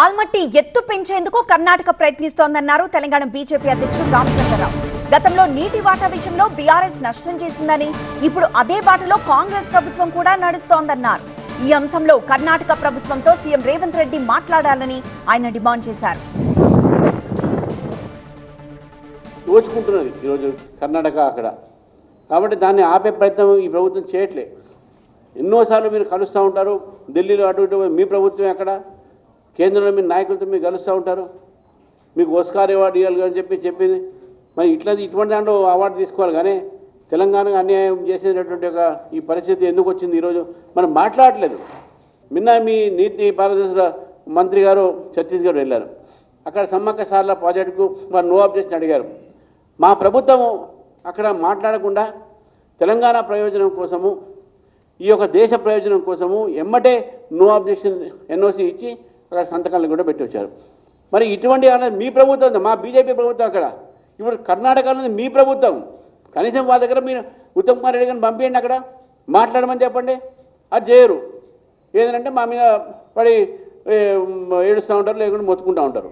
ఆల్మట్టి ఎత్తు పెంచేందుకు కర్ణాటక ప్రయత్నిస్తోందన్నారు తెలంగాణ బీజేపీ అధ్యక్షుడు రామచంద్రరావు. గతంలో నీటి వాటా విషయంలో బీఆర్ఎస్ నష్టం చేసిందని ఇప్పుడు అదే బాటలో కాంగ్రెస్ ప్రభుత్వం కూడా నడుస్తోందన్నారు. ఈ అంశంలో కర్ణాటక ప్రభుత్వంతో సీఎం రేవంత్ రెడ్డి మాట్లాడాలని ఆయన డిమాండ్ చేశారు. దోచుకుంటున్నది ఈరోజు కర్ణాటక అక్కడ. కాబట్టి దాన్ని ఆపే ప్రయత్నం ఈ ప్రభుత్వం చేయట్లే. ఎన్నోసార్లు మీరు కలుస్తూ ఉంటారు ఢిల్లీలో అటు ఇటు మీ ప్రభుత్వం ఎక్కడ? కేంద్రంలో మీ నాయకులతో మీరు కలుస్తూ ఉంటారు? మీకు ఓస్కార్ అవార్డు ఇవ్వాలి అని చెప్పి చెప్పింది. మరి ఇట్లా ఇటువంటి దాంట్లో అవార్డు తీసుకోవాలి కానీ తెలంగాణకు అన్యాయం చేసేటటువంటి ఒక ఈ పరిస్థితి ఎందుకు వచ్చింది ఈరోజు? మనం మాట్లాడలేదు. నిన్న మీ నీటి పారదర్శక మంత్రి గారు ఛత్తీస్గఢ్ వెళ్ళారు. అక్కడ సమ్మక్క సార్ల ప్రాజెక్టుకు వారు నో అబ్జెక్షన్ అడిగారు. మా ప్రభుత్వం అక్కడ మాట్లాడకుండా తెలంగాణ ప్రయోజనం కోసము ఈ యొక్క దేశ ప్రయోజనం కోసము ఎమ్మటే నో అబ్జెక్షన్ ఎన్ఓసి ఇచ్చి అక్కడ సంతకాలను కూడా పెట్టి వచ్చారు. మరి ఇటువంటి అన్నది మీ ప్రభుత్వం మా బీజేపీ ప్రభుత్వం అక్కడ. ఇప్పుడు కర్ణాటకలో మీ ప్రభుత్వం. కనీసం వాళ్ళ దగ్గర మీరు ఉత్తమ్ కుమార్ రెడ్డి గారిని పంపించండి అక్కడ. మాట్లాడమని చెప్పండి. అది చేయరు. ఏదంటే మా మీద పడి ఏడుస్తూ ఉంటారు లేకుంటే మొత్తుకుంటూ ఉంటారు.